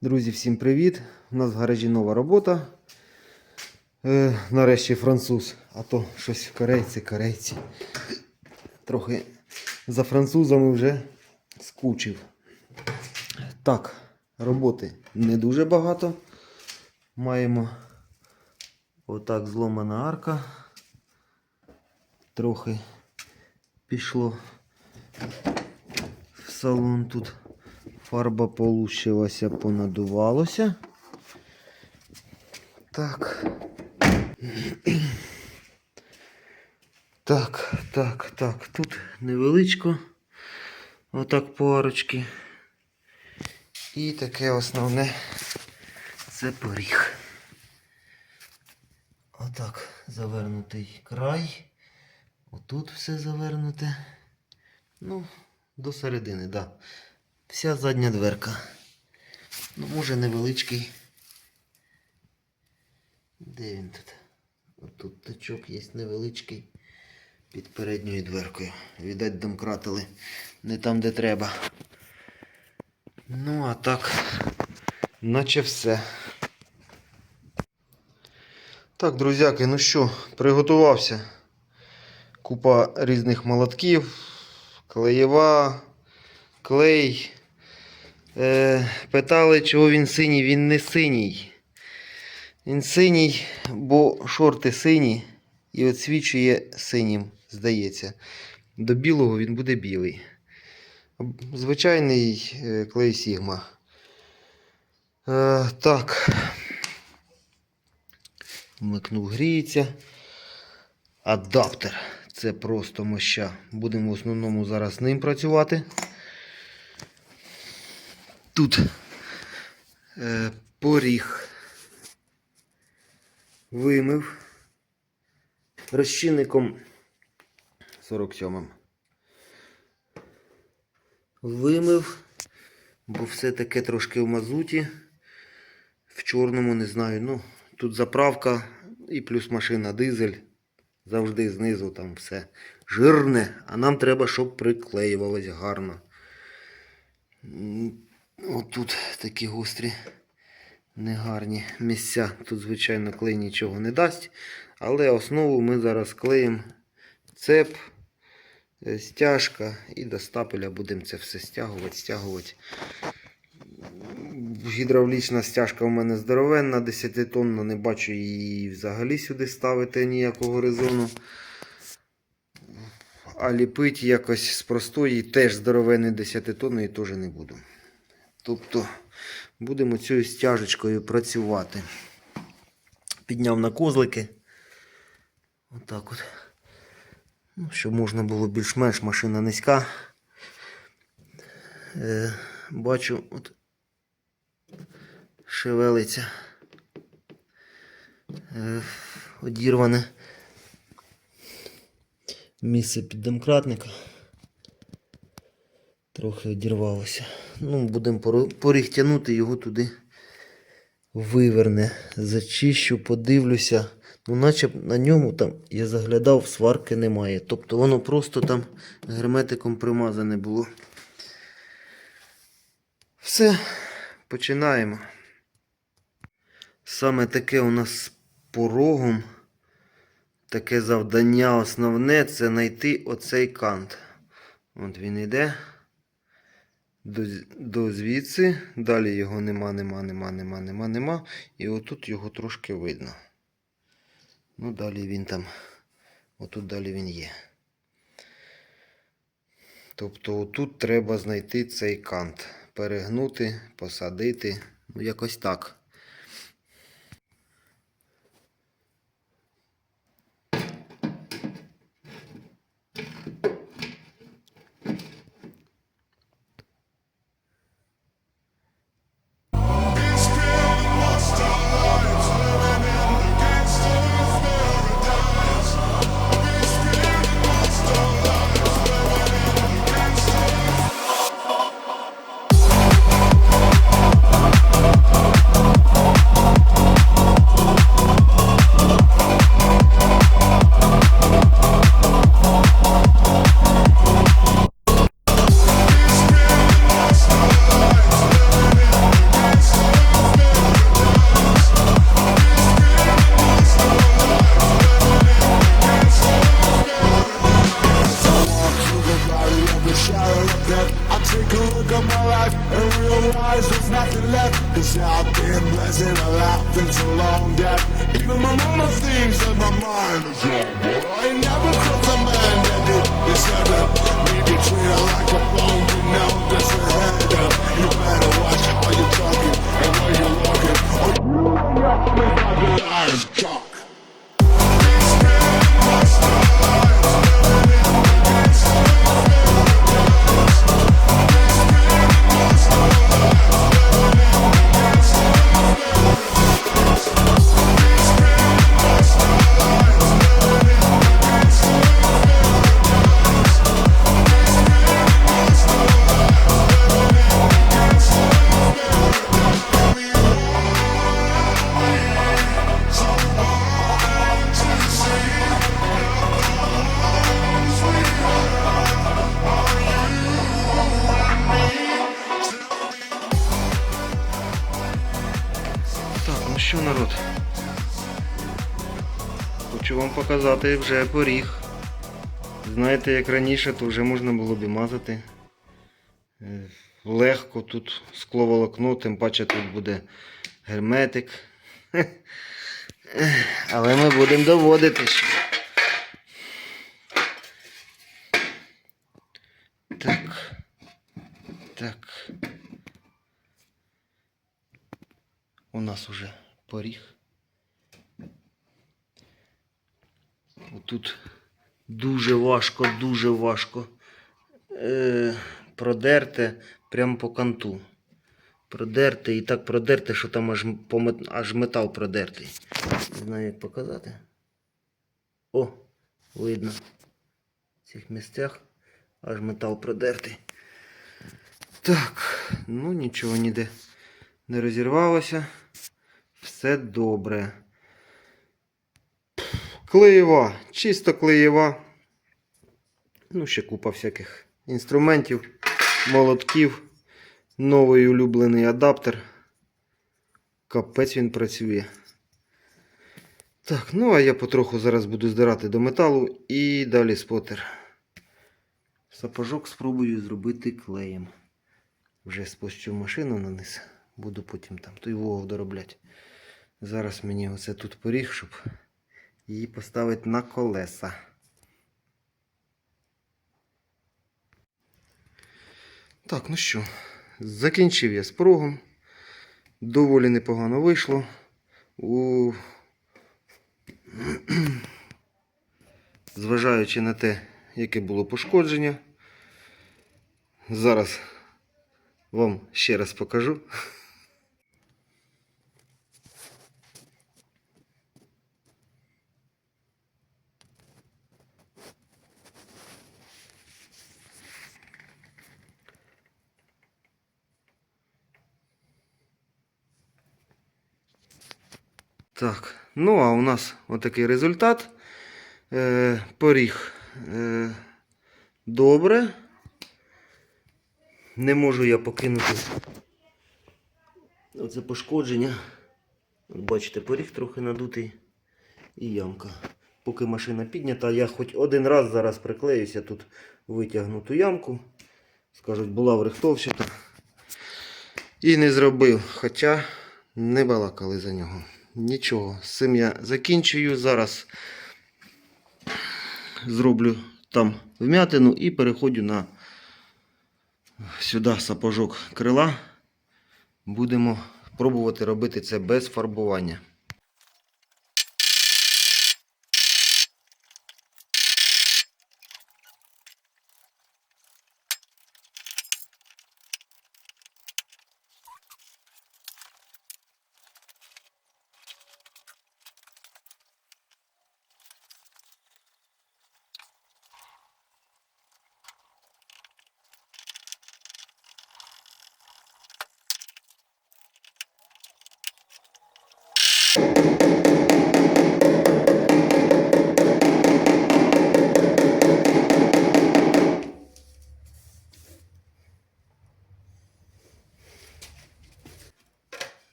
Друзі, всім привіт! У нас в гаражі нова робота. Е, нарешті француз, а то щось корейці, корейці. Трохи за французами вже скучив. Так, роботи не дуже багато. Маємо отак зломана арка. Трохи пішло в салон тут. Фарба получилася, понадувалося. Так. Так, так, так. Тут невеличко. Отак парочки. І таке основне це поріг. Отак завернутий край. Отут все завернуте. Ну, до середини, так. Да. Вся задня дверка. Ну, може невеличкий. Де він тут? Тут тичок є невеличкий під передньою дверкою. Віддать домкратили не там, де треба. Ну, а так, наче все. Так, друзяки, ну що, приготувався. Купа різних молотків, клеєва, клей. Е, питали, чого він синій. Він не синій. Він синій, бо шорти сині і відсвічує синім, здається. До білого він буде білий. Звичайний е, клей Сігма. Е, так. Вмикнув, гріється. Адаптер. Це просто моща. Будемо в основному зараз ним працювати. Тут е, поріг вимив розчинником 47 Вимив, бо все таке трошки в мазуті. В чорному не знаю. Ну, тут заправка і плюс машина дизель. Завжди знизу там все жирне, а нам треба, щоб приклеювалось гарно. Отут такі гострі, негарні місця. Тут, звичайно, клей нічого не дасть. Але основу ми зараз клеїмо цеп, е, стяжка і до стапеля будемо це все стягувати, стягувати. Гідравлічна стяжка у мене здоровенна, 10 тонна, не бачу її взагалі сюди ставити ніякого резону. А ліпити якось з простої теж здоровенний 10 тонної теж не буду. Тобто будемо цією стяжечкою працювати. Підняв на козлики. Отак от. Ну, щоб можна було більш-менш машина низька. Е, бачу, от шевелиться. Е, одірване місце під домкратника. Трохи одірвалося. Ну, будемо поріг тягнути, його туди виверне. Зачищу, подивлюся. Ну, наче на ньому там я заглядав, сварки немає. Тобто воно просто там герметиком примазане було. Все, починаємо. Саме таке у нас з порогом. Таке завдання основне це знайти оцей кант. От він йде до, до звідси. Далі його нема, нема, нема, нема, нема, нема. І отут його трошки видно. Ну, далі він там. Отут далі він є. Тобто отут треба знайти цей кант. Перегнути, посадити. Ну, якось так. Life and realize there's nothing left. Cause I've been blessed I laughing so long that even my mama thinks that my mind is wrong. But I never crossed a man that did this ever. Me be treated like a phone, you know that's a head up. You better watch how you talking and where you're walking. Or you and your homies got the вам вже поріг. Знаєте, як раніше, то вже можна було б і мазати. Е, Легко тут скловолокно, тим паче тут буде герметик. Але ми будемо доводити. ще. Так. Так. У нас уже поріг. Тут дуже важко, дуже важко е, продерти прямо по канту. Продерти і так продерти, що там аж, аж метал продертий. Не знаю, як показати. О, видно. В цих місцях аж метал продертий. Так, ну нічого ніде не розірвалося. Все добре. Клеєва, чисто клеєва. Ну, ще купа всяких інструментів, молотків, новий улюблений адаптер. Капець він працює. Так, ну а я потроху зараз буду здирати до металу і далі спотер. Сапожок спробую зробити клеєм. Вже спущу машину на низ. Буду потім там той вогов доробляти. Зараз мені оце тут поріг, щоб її поставити на колеса. Так, ну що, закінчив я з прогом. Доволі непогано вийшло. У... Зважаючи на те, яке було пошкодження. Зараз вам ще раз покажу. Так, ну а у нас отакий результат. Е, поріг е, добре. Не можу я покинути оце пошкодження. От Бачите, поріг трохи надутий і ямка. Поки машина піднята, я хоч один раз зараз приклеюся, тут витягну ту ямку. Скажуть, була врихтовщина. І не зробив. Хоча не балакали за нього. Нічого, з цим я закінчую. Зараз зроблю там вмятину і переходжу на сюди сапожок крила. Будемо пробувати робити це без фарбування.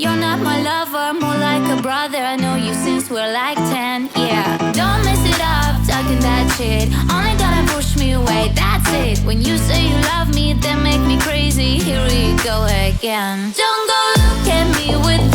You're not my lover, more like a brother. I know you since we're like 10, yeah. Don't mess it up, talking that shit. Only gonna push me away, that's it. When you say you love me, then make me crazy. Here we go again. Don't go look at me with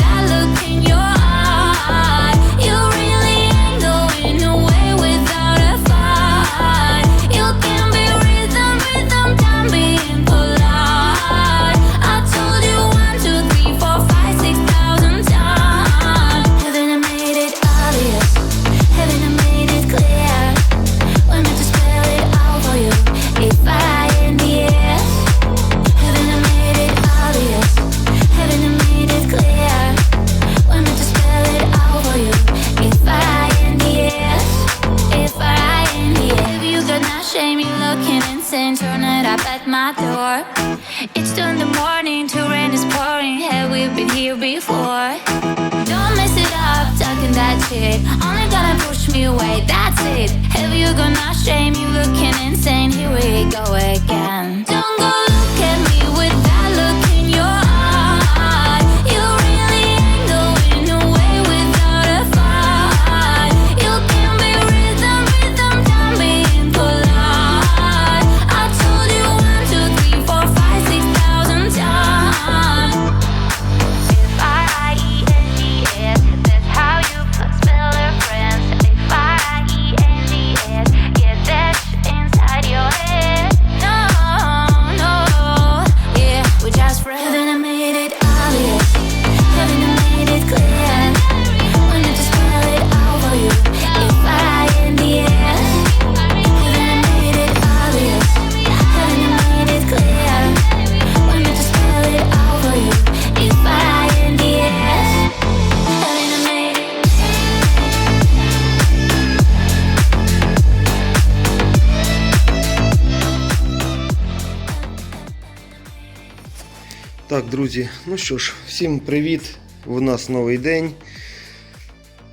Так, друзі, ну що ж, всім привіт. У нас новий день.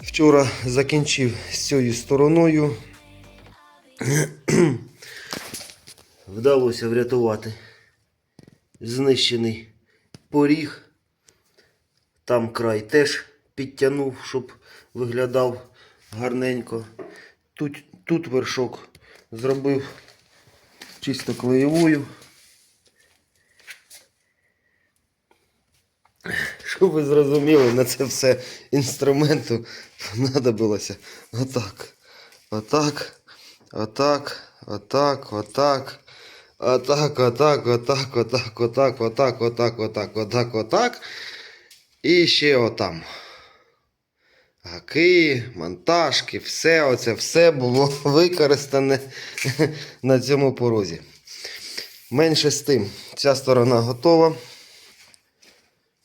Вчора закінчив з цією стороною. Вдалося врятувати знищений поріг. Там край теж підтягнув, щоб виглядав гарненько. Тут, тут вершок зробив чисто клеєвою. Щоб ви зрозуміли, на це все інструменту понадобилося отак. Отак. Отак. Отак. Отак. Отак, отак, отак, отак, отак, отак, отак, отак, отак, отак. І ще отам. Гаки, монтажки, все оце все було використане на цьому порозі. Менше з тим, ця сторона готова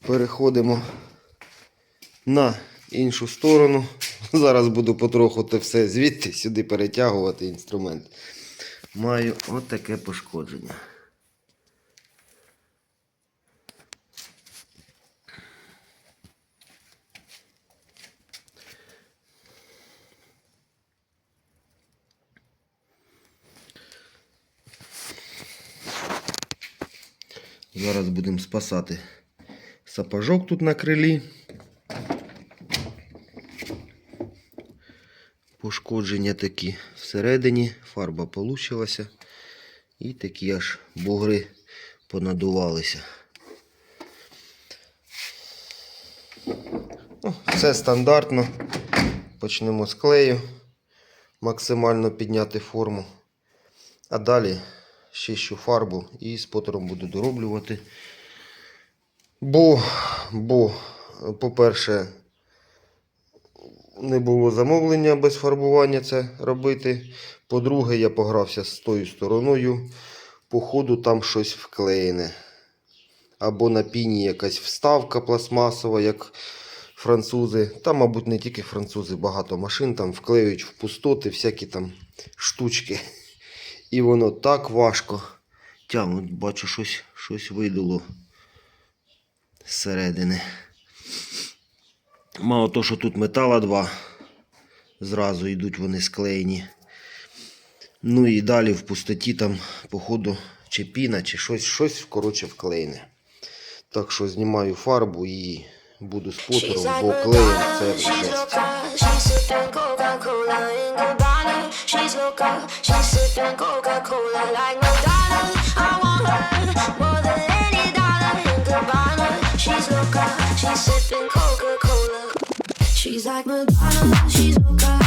переходимо на іншу сторону. Зараз буду потроху те все звідти сюди перетягувати інструмент. Маю отаке пошкодження. Зараз будемо спасати сапожок тут на крилі. Пошкодження такі всередині, фарба получилася. І такі аж бугри понадувалися. Ну, все стандартно. Почнемо з клею. Максимально підняти форму. А далі чищу фарбу і спотером буду дороблювати. Бо, бо, по-перше, не було замовлення без фарбування це робити. По-друге, я погрався з тою стороною. Походу, там щось вклеєне. Або на піні якась вставка пластмасова, як французи. Там, мабуть, не тільки французи, багато машин там вклеюють в пустоти всякі там штучки. І воно так важко тягнуть. Бачу, щось, щось видуло зсередини. Мало то, що тут метала два, зразу йдуть вони склеєні. Ну і далі в пустоті там, походу, чи піна, чи щось, щось коротше, вклеєне. Так що знімаю фарбу і буду з потером, бо клеєм це жесть. She's Cola. She's sipping Coca Cola like Madonna. Sipping Coca Cola. She's like Madonna. She's loca.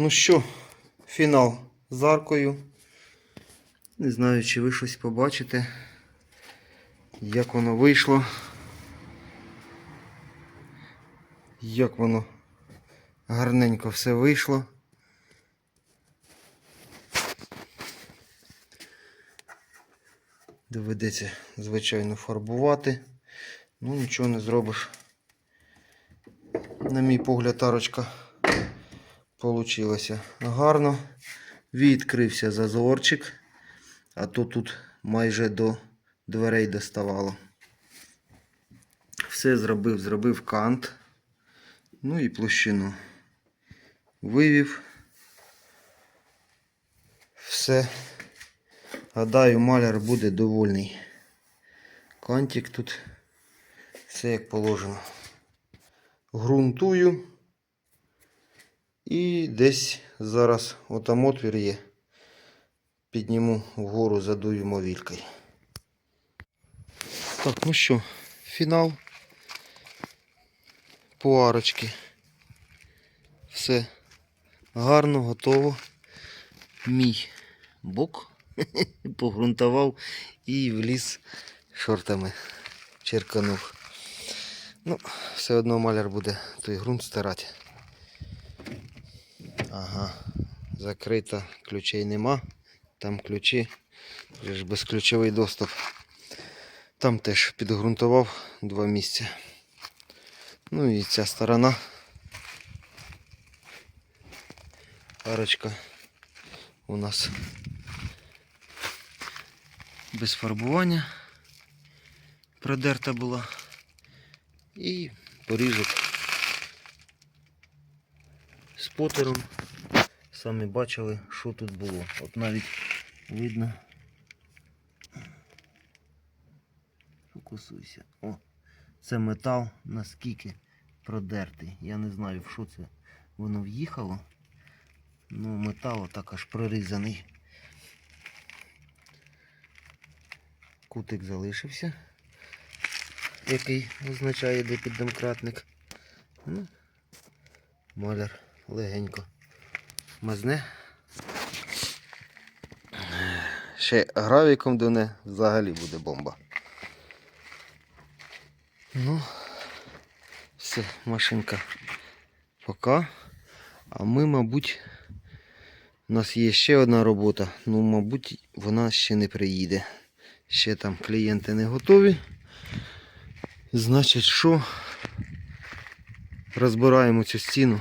Ну що, фінал з аркою. Не знаю, чи ви щось побачите, як воно вийшло. Як воно гарненько все вийшло. Доведеться, звичайно, фарбувати. Ну, нічого не зробиш. На мій погляд, арочка Получилося гарно. Відкрився зазорчик, а то тут майже до дверей доставало. Все зробив, зробив кант. Ну і площину. Вивів. Все. Гадаю, маляр буде довольний. Кантик тут. Все як положено. Грунтую. І десь зараз отам отвір є. Підніму вгору, задую мовількою. Так, ну що, фінал по арочки. Все гарно, готово. Мій бок погрунтував і вліз шортами. Черканув. Ну, все одно маляр буде той ґрунт стирати. Ага, закрита, ключей нема. Там ключі, вже безключовий доступ. Там теж підґрунтував два місця. Ну і ця сторона. Арочка у нас без фарбування продерта була. І поріжок з потером. Самі бачили, що тут було. От навіть видно. Фокусуйся. О, це метал наскільки продертий. Я не знаю, в що це воно в'їхало. Ну, метал так аж прорізаний. Кутик залишився, який означає, де піддомкратник. Ну, маляр легенько мазне. Ще гравіком доне взагалі буде бомба. Ну, все, машинка пока. А ми, мабуть, у нас є ще одна робота. Ну, мабуть, вона ще не приїде. Ще там клієнти не готові. Значить, що? Розбираємо цю стіну.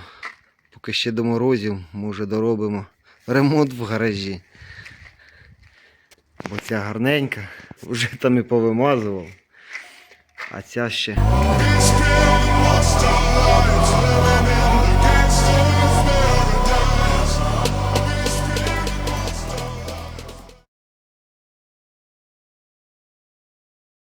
Поки ще до морозів, може доробимо ремонт в гаражі. Бо ця гарненька, вже там і повимазував. А ця ще.